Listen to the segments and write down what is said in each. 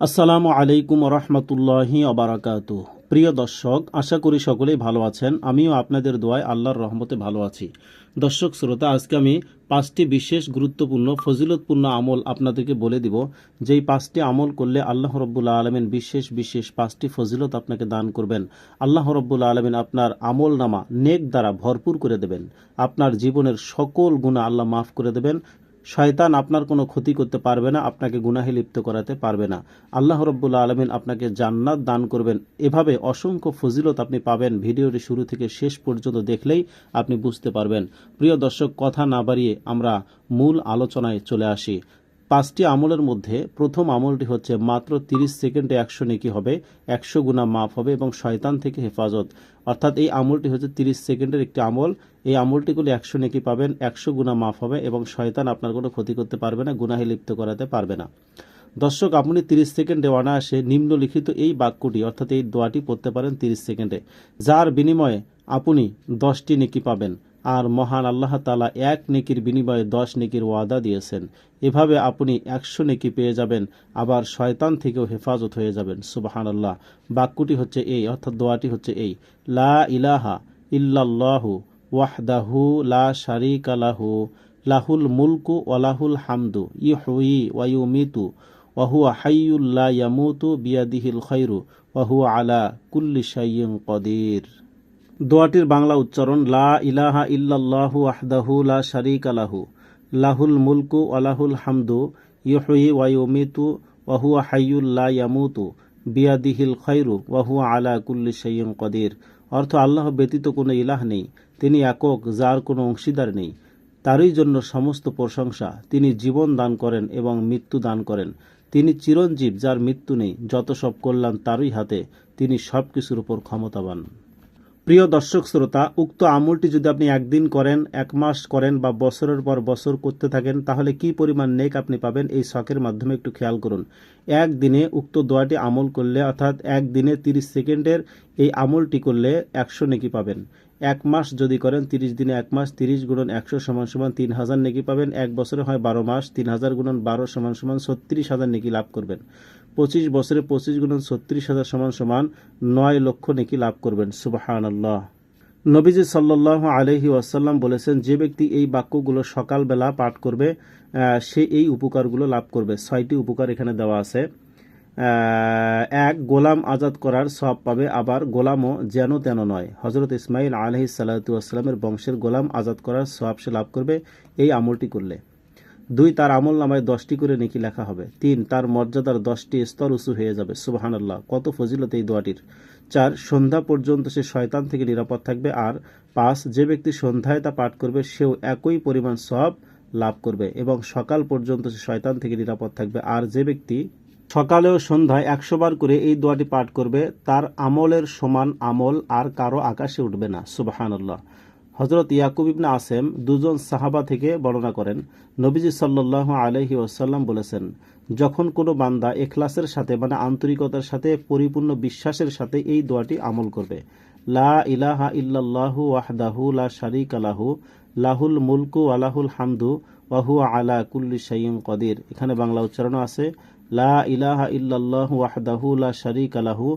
আসসালামু আলাইকুম রহমতুল্লাহি অবরাকাত প্রিয় দর্শক, আশা করি সকলেই ভালো আছেন। আমিও আপনাদের দোয়ায় আল্লাহর রহমতে ভালো আছি। দর্শক, শ্রোতা, আজকে আমি পাঁচটি বিশেষ গুরুত্বপূর্ণ, ফজিলতপূর্ণ আমল আপনাদেরকে বলে দিব। যেই পাঁচটি আমল করলে আল্লাহ রব্বুল্লা আলমিন বিশেষ বিশেষ পাঁচটি ফজিলত আপনাকে দান করবেন। আল্লাহ রব্বুল্লা আলমিন আপনার আমল নামা নেক দ্বারা ভরপুর করে দেবেন। আপনার জীবনের সকল গুণা আল্লাহ মাফ করে দেবেন। শয়তান আপনার কোনো ক্ষতি করতে পারবে না, আপনাকে গুনাহে লিপ্ত করাতে পারবে না। আল্লাহ রব্বুল্লা আলমিন আপনাকে জান্নাত দান করবেন। এভাবে অসংখ্য ফজিলত আপনি পাবেন। ভিডিওটি শুরু থেকে শেষ পর্যন্ত দেখলেই আপনি বুঝতে পারবেন। প্রিয় দর্শক, কথা না বাড়িয়ে আমরা মূল আলোচনায় চলে আসি। পাঁচটি আমলের মধ্যে প্রথম আমলটি হচ্ছে মাত্র তিরিশ সেকেন্ডে একশো নেকি হবে, একশো গুণা মাফ হবে এবং শয়তান থেকে হেফাজত। অর্থাৎ এই আমলটি হচ্ছে তিরিশ সেকেন্ডের একটি আমল। এই আমলটি করলে একশো নেকি পাবেন, একশো গুণা মাফ হবে এবং শয়তান আপনার কোনো ক্ষতি করতে পারবে না, গুনাহে লিপ্ত করাতে পারবে না। দর্শক, আপনি তিরিশ সেকেন্ডে অনায়াসে নিম্নলিখিত এই বাক্যটি, অর্থাৎ এই দোয়াটি পড়তে পারেন তিরিশ সেকেন্ডে, যার বিনিময়ে আপনি দশটি নেকি পাবেন। আর মহান আল্লাহ তালা এক নেকির বিনিময়ে দশ নেকির ওয়াদা দিয়েছেন। এভাবে আপনি একশো নেকি পেয়ে যাবেন, আবার শয়তান থেকেও হেফাজত হয়ে যাবেন। সুবাহান আল্লাহ বাক্যটি হচ্ছে এই, অর্থাৎ দোয়াটি হচ্ছে এই, লা ইলাহা ইল্লাল্লাহু ওয়াহদাহু লা শারিকা লাহু, লাহুল মুলকু ওয়ালাহুল হামদু ইহুই ওয়ায়ুমিতু ওয়াহুয়া হাইয়ুল্লা ইয়ামুতু বিয়াদিহিল খৈরু ওয়াহুয়া আলা কুল্লি শাইয়িন কদির। দোয়াটির বাংলা উচ্চারণ, লা ইলাহা ইল্লাল্লাহু ওয়াহদাহু লা শারিকা লাহু, লাহুল মুলকু ওয়ালাহুল হামদু ইহুই ওয়ায়ুমিতু ওয়াহুয়া হাইয়ুল লা ইয়ামুতু, বিয়াদিহিল খৈরু ওয়াহুয়া আলা কুল্লি শাইয়িন কদির। অর্থ আল্লাহ ব্যতীত কোনো ইলাহ নেই, তিনি একক, যার কোনো অংশীদার নেই। তারই জন্য সমস্ত প্রশংসা তিনি জীবন দান করেন এবং মৃত্যু দান করেন। তিনি চিরঞ্জীব, যার মৃত্যু নেই, যত সব কল্যাণ তারই হাতে, তিনি সব কিছুর উপর ক্ষমতাবান। প্রিয় দর্শক শ্রোতা, উক্ত আমলটি যদি আপনি একদিন করেন, এক মাস করেন বা বছরের পর বছর করতে থাকেন, তাহলে কি পরিমাণ নেক আপনি পাবেন এই শখের মাধ্যমে একটু খেয়াল করুন। একদিনে উক্ত দোয়াটি আমল করলে, অর্থাৎ একদিনে তিরিশ সেকেন্ডের এই আমলটি করলে একশো নেকি পাবেন। এক মাস যদি করেন, তিরিশ দিনে এক মাস তিরিশ গুণন একশো সমান সমান তিন হাজার নেকি পাবেন। এক বছরে হয় বারো মাস, তিন হাজার গুণন বারো সমান সমান ছত্রিশ হাজার নেকি লাভ করবেন। পঁচিশ বছরে পঁচিশ গুণন ছত্রিশ হাজার সমান সমান নয় লক্ষ নেকি লাভ করবেন। সুবাহান আল্লাহ নবীজি সাল্লাহ আলহি ওয়াসাল্লাম বলেছেন, যে ব্যক্তি এই বাক্যগুলো সকালবেলা পাঠ করবে সে এই উপকারগুলো লাভ করবে। ছয়টি উপকার এখানে দেওয়া আছে। এক, গোলাম আজাদ করার সব পাবে, আবার গোলামও যেন তেন নয়। হজরত ইসমাইল আলহি সাল্লাতামের বংশের গোলাম আজাদ করার সব সে লাভ করবে, এই আমলটি করলে। দুই তার আমল নামায় দশটি করে নেকি লেখা হবে। তিন তার মর্যাদার দশটি স্তর উঁচু হয়ে যাবে। সুবাহানাল্লাহ, কত ফজিলত এই দোয়াটির। চার, সন্ধ্যা পর্যন্ত সে শয়তান থেকে নিরাপদ থাকবে। আর পাঁচ, যে ব্যক্তি সন্ধ্যায় তা পাঠ করবে, সেও একই পরিমাণ সব লাভ করবে এবং সকাল পর্যন্ত সে শয়তান থেকে নিরাপদ থাকবে। আর যে ব্যক্তি সকালে ও সন্ধ্যায় একশো বার করে এই দোয়াটি পাঠ করবে, তার আমলের সমান আমল আর কারও আকাশে উঠবে না। সুবাহান্লাহ হজরত ইয়াকুব ইবনে আসেম দুজন সাহাবা থেকে বর্ণনা করেন। নবীজি সাল্লাহ আলহি ওসাল্লাম বলেছেন, যখন কোনো বান্দা এখলাসের সাথে মানে আন্তরিকতার সাথে, পরিপূর্ণ বিশ্বাসের সাথে এই দোয়াটি আমল করবে, লা ইলাহা ইল্লাল্লাহু ওয়াহদাহু লা শারিক আলাহু লাহুল মুলকু আলাহুল হামদু ওয়াহু আলা কুল্লি শাইয়িন কদির। এখানে বাংলা উচ্চারণ আছে, লা ইলাহা ইল্লাল্লাহু ওয়াহদাহু লা শারিক আলাহু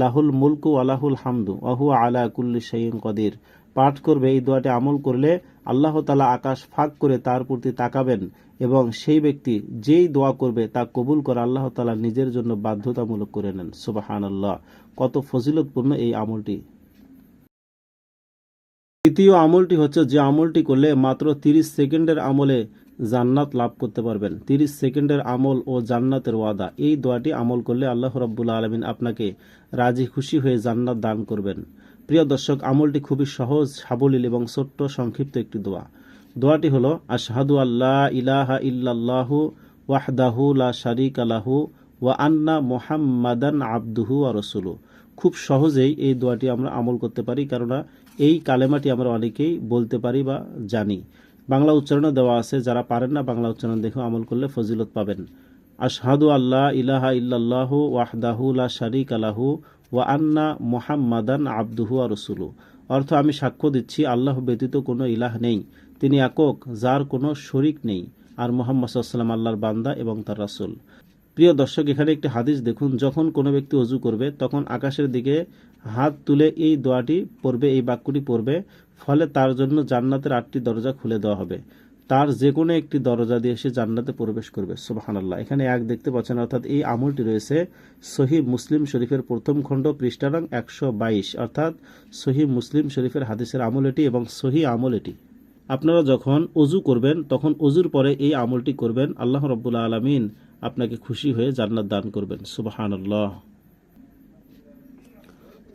লাহুল মুলকু আলাহুল হামদু ওয়াহু আলা কুল্লি শাইয়িন কদির। পাঠ করবে, এই দোয়াটি আমল করলে আল্লাহ তালা আকাশ ফাঁক করে তার প্রতি তাকাবেন এবং সেই ব্যক্তি যেই দোয়া করবে তা কবুল করে আল্লাহ তালা নিজের জন্য বাধ্যতামূলক করে নেন। সুবাহান আল্লাহ কত ফজিলতপূর্ণ এই আমলটি। দ্বিতীয় আমলটি হচ্ছে যে আমলটি করলে মাত্র তিরিশ সেকেন্ডের আমলে জান্নাত লাভ করতে পারবেন। তিরিশ সেকেন্ডের আমল ও জান্নাতের ওয়াদা। এই দোয়াটি আমল করলে আল্লাহ রব্বুল্লা আলমিন আপনাকে রাজি খুশি হয়ে জান্নাত দান করবেন। প্রিয় দর্শক, আমলটি খুবই সহজ, সাবলীল এবং ছোট্ট, সংক্ষিপ্ত একটি দোয়া। দোয়াটি হলো, আশহাদু আল্লাহ ইলাহা ইল্লাল্লাহু ওয়াহদাহু লা শারিক আলাহু ওয়া আন্না মোহাম্মাদান আবদুহু আর রসুলু খুব সহজেই এই দোয়াটি আমরা আমল করতে পারি, কেননা এই কালেমাটি আমরা অনেকেই বলতে পারি বা জানি। বাংলা উচ্চারণও দেওয়া আছে, যারা পারেন না বাংলা উচ্চারণ দেখে আমল করলে ফজিলত পাবেন। আশহাদু আল্লাহ ইলাহা ইল্লাল্লাহু ওয়াহদাহু লা শারিক আলাহু ওয়া আন্না মোহাম্মাদান আবদুহু আর রসুলু। অর্থ আমি সাক্ষ্য দিচ্ছি, আল্লাহ ব্যতীত কোনো ইলাহ নেই। তিনি একক, যার কোনো শরিক নেই। আর মোহাম্মদ সাল্লাম আল্লাহর বান্দা এবং তার রাসুল। প্রিয় দর্শক, এখানে একটি হাদিস দেখুন। যখন কোনো ব্যক্তি অজু করবে, তখন আকাশের দিকে হাত তুলে এই দোয়াটি পড়বে, এই বাক্যটি পড়বে। ফলে তার জন্য জান্নাতের আটটি দরজা খুলে দেওয়া হবে। তার যে কোনো একটি দরজা দিয়ে সে জান্নাতে প্রবেশ করবে, সুবাহানাল্লাহ। এখানে এক দেখতে পাচ্ছেন, অর্থাৎ এই আমলটি রয়েছে সহি মুসলিম শরীফের প্রথম খণ্ড পৃষ্ঠানাং একশো বাইশ, অর্থাৎ সহি মুসলিম শরীফের হাদিসের আমল এটি এবং সহি আমল এটি। আপনারা যখন অজু করবেন, তখন অজুর পরে এই আমলটি করবেন, আল্লাহ রব্বুল্লা আলমিন আপনাকে খুশি হয়ে জান্নাত দান করবেন, সুবাহানাল্লাহ।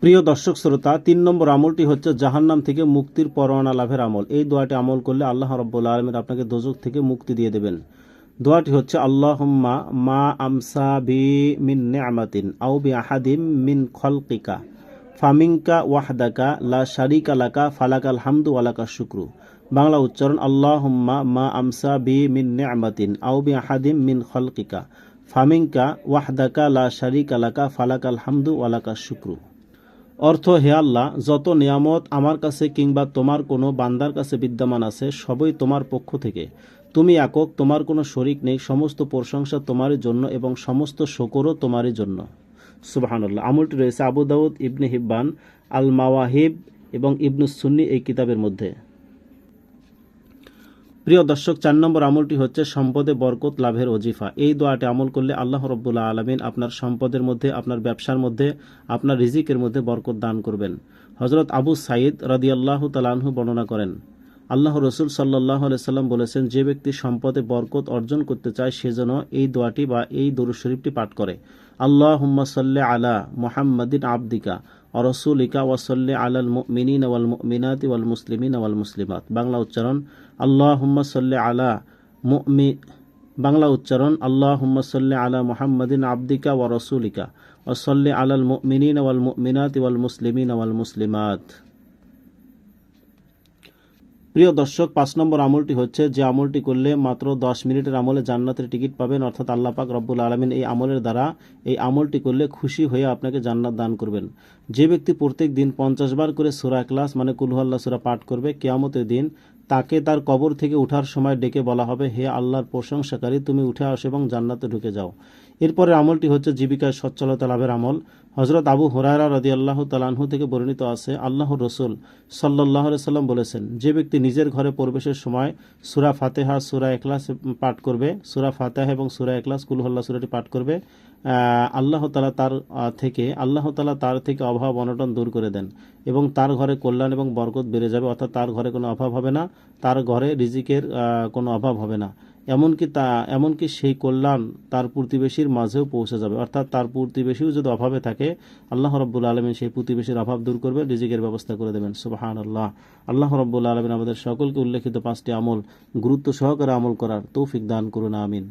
প্রিয় দর্শক শ্রোতা, তিন নম্বর আমলটি হচ্ছে জাহান্নাম থেকে মুক্তির পরোয়ানা লাভের আমল। এই দোয়াটি আমল করলে আল্লাহ রব্বুল্লা আলমিন আপনাকে দোজক থেকে মুক্তি দিয়ে দেবেন। দোয়াটি হচ্ছে, আল্লাহম্মা মা আমসা বি মিন নেমাতিন আউ বি আহাদিম মিন খলকিকা। ফামিঙ্কা ওয়াহদাকা লা শারিকা লাকা, ফালাকাল হামদু ওয়ালাকা শুক্রু। বাংলা উচ্চারণ, আল্লাহম্মা মা আমসা বি মিন নেমাতিন আউ বি আহাদিম মিন খলকিকা। ফামিঙ্কা ওয়াহদাকা লা শারিকা লাকা, ফালাকাল হামদু ওয়ালাকা শুক্রু। অর্থ হে আল্লাহ, যত নিয়ামত আমার কাছে কিংবা তোমার কোনো বান্দার কাছে বিদ্যমান আছে, সবই তোমার পক্ষ থেকে। তুমি একক, তোমার কোনো শরিক নেই, সমস্ত প্রশংসা তোমার জন্য এবং সমস্ত শকরও তোমারই জন্য। সুবাহানুল্লাহ। আমলটি রয়েছে আবু দাউদ, ইবনে হিব্বান আল মাওয়াহিব এবং ইবনুস সুন্নি এই কিতাবের মধ্যে। প্রিয় দর্শক, চার নম্বর আমলটি হচ্ছে সম্পদে বরকত লাভের অজিফা এই দোয়াটি আমল করলে আল্লাহ রব্বুল্লাহ আলমিন আপনার সম্পদের মধ্যে, আপনার ব্যবসার মধ্যে, আপনার রিজিকের মধ্যে বরকত দান করবেন। হজরত আবু সাইদ রাদিয়াল্লাহু তালানহু বর্ণনা করেন, আল্লাহ রসুল সাল্লাহ সাল্লাম বলেছেন, যে ব্যক্তি সম্পদে বরকত অর্জন করতে চায়, সে যেন এই দোয়াটি বা এই দরুদ শরীফটি পাঠ করে। আল্লাহ হুম্মা সাল্লে আলা মোহাম্মদিন আবদিকা। অরসুলিকা ওয়াসল্লে আলাল মিনিন ওয়াল মিনাতি ওয়াল মুসলিমিন ওয়াল মুসলিমাত বাংলা উচ্চারণ আল্লাহ হুম্মা সাল্লে আলা মুমি বাংলা উচ্চারণ আল্লাহ হুম্মা সাল্লে আলা মোহাম্মদিন আবদিকা ওয়া রসুলিকা ওয়াসল্লে আলাল মিনিন ওয়াল মিনাতি ওয়াল মুসলিমিন ওয়াল মুসলিমাত প্রিয় দর্শক, পাঁচ নম্বর আমলটি হচ্ছে যে আমলটি করলে মাত্র দশ মিনিটের আমলে জান্নাতের টিকিট পাবেন, অর্থাৎ আল্লাপাক রব্বুল আলমিন এই আমলের দ্বারা এই আমলটি করলে খুশি হয়ে আপনাকে জান্নাত দান করবেন। যে ব্যক্তি প্রত্যেক দিন পঞ্চাশ বার করে সুরা ক্লাস মানে কুলহাল্লা সুরা পাঠ করবে, কেয়ামতের দিন তাকে তার কবর থেকে উঠার সময় ডেকে বলা হবে, হে আল্লাহর প্রশংসাকারী, তুমি উঠে আসো এবং জান্নাতে ঢুকে যাও। এরপরে আমলটি হচ্ছে জীবিকায় সচ্ছলতা লাভের আমল। হজরত আবু হরারা রদি আল্লাহ তালাহু থেকে বর্ণিত আছে আল্লাহ রসুল সাল্লাহ সাল্লাম বলেছেন, যে ব্যক্তি নিজের ঘরে প্রবেশের সময় সুরা ফাতেহা, সুরা একলাস পাঠ করবে, সুরা ফাতেহা এবং সুরা একলাস কুলহল্লা সুরাটি পাঠ করবে আল্লাহ তালা তার থেকে, আল্লাহ তালা তার থেকে অভাব, অনটন দূর করে দেন। এবং তার ঘরে কল্যাণ এবং বরকত বেড়ে যাবে, অর্থাৎ তার ঘরে কোনো অভাব হবে না, তার ঘরে রিজিকের কোনো অভাব হবে না। এমনকি তা, এমনকি সেই কল্যাণ তার প্রতিবেশীর মাঝেও পৌঁছে যাবে। অর্থাৎ তার প্রতিবেশীও যদি অভাবে থাকে, আল্লাহ রব্বুল আলমিন সেই প্রতিবেশীর অভাব দূর করবে, রিজিকের ব্যবস্থা করে দেবেন। সুবাহান আল্লাহ আল্লাহ রব্বুল আলমিন আমাদের সকলকে উল্লেখিত পাঁচটি আমল, গুরুত্ব সহকারে আমল করার তৌফিক দান করুন, আমিন।